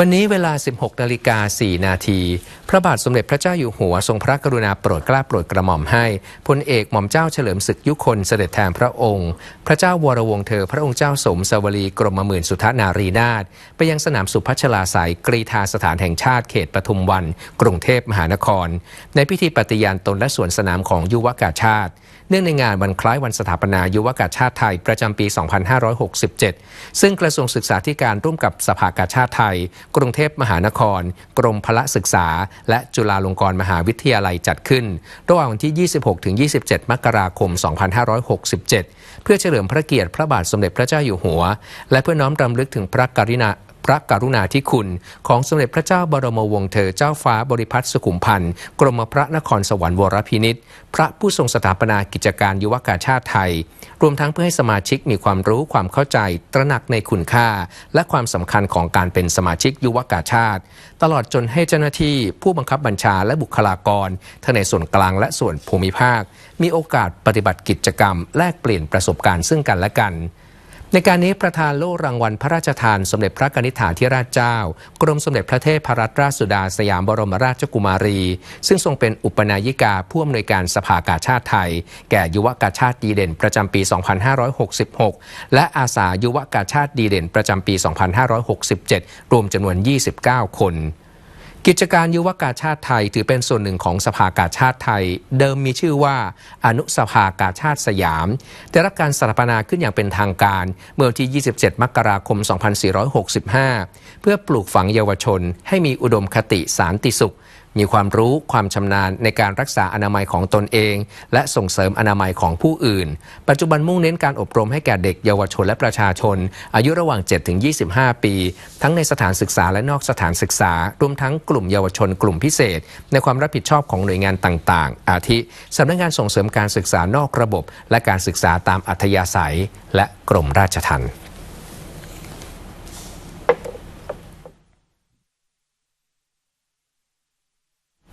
วันนี้เวลา 16นาฬิกา4นาที พระบาทสมเด็จพระเจ้าอยู่หัวทรงพระกรุณาโปรดเกล้าโปรดกระหม่อมให้พลเอกหม่อมเจ้าเฉลิมศึกยุคนเสด็จแทนพระองค์ พระเจ้าวรวงเธอ พระองค์เจ้าสมสวลีกรมหมื่นสุทนารีนาถไปยังสนามสุพัชลาสายกรีธาสถานแห่งชาติเขตปทุมวัน กรุงเทพมหานคร ในพิธีปฏิญาณตนและสวนสนามของยุวกาชาติ เนื่องในงานวันคล้ายวันสถาปนายุวกาชาติไทยประจำปี 2567 ซึ่งกระทรวงศึกษาธิการร่วมกับสภากาชาติไทยกรุงเทพมหานคร กรมพละศึกษา และจุฬาลงกรณ์มหาวิทยาลัยจัดขึ้น ระหว่างวันที่ 26-27 มกราคม 2567 เพื่อเฉลิมพระเกียรติพระบาทสมเด็จพระเจ้าอยู่หัว และเพื่อน้อมรำลึกถึงพระกรุณา พระกรุณาธิคุณ ของสมเด็จพระเจ้าบรมวงศ์เธอเจ้าฟ้าบริพัตรสุขุมพันธ์กรมพระนครสวรรค์วรพินิษฐ์พระผู้ทรงสถาปนากิจการยุวกาชาติไทย รวมทั้งเพื่อให้สมาชิกมีความรู้ความเข้าใจตระหนักในคุณค่า และความสำคัญของการเป็นสมาชิกยุวกาชาติ ตลอดจนให้เจ้าหน้าที่ผู้บังคับบัญชาและบุคลากรทั้งในส่วนกลางและส่วนภูมิภาค มีโอกาสปฏิบัติกิจกรรม แลกเปลี่ยนประสบการณ์ซึ่งกันและกัน ในการนี้ประธานโล่รางวัลพระราชทานสมเด็จพระนิธิฐาธิราชเจ้า กรมสมเด็จพระเทพรัตนราชสุดาสยามบรมราชกุมารี ซึ่งทรงเป็นอุปนายิกาผู้อำนวยการสภากาชาติไทย แก่ยุวกาชาติดีเด่นประจำปี 2566 และอาสายุวกาชาติดีเด่นประจำปี 2567 รวมจำนวน 29 คน กิจการยุวกาชาติไทยถือเป็นส่วนหนึ่งของสภากาชาติไทย เดิมมีชื่อว่าอนุสภากาชาติสยาม ได้รับการสถาปนาขึ้นอย่างเป็นทางการ เมื่อวันที่ 27 มกราคม 2465 เพื่อปลูกฝังเยาวชนให้มีอุดมคติสารติสุข มีความรู้ความชำนาญในการรักษาอนามัยของตนเอง และส่งเสริมอนามัยของผู้อื่น ปัจจุบันมุ่งเน้นการอบรมให้แก่เด็กเยาวชนและประชาชน อายุระหว่าง 7-25 ปี ทั้งในสถานศึกษาและนอกสถานศึกษารวมทั้งกลุ่มเยาวชนกลุ่มพิเศษ ในความรับผิดชอบของหน่วยงานต่างๆ อาทิสำนักงานส่งเสริมการศึกษานอกระบบ และการศึกษาตามอัธยาศัย และกรมราชทัณฑ์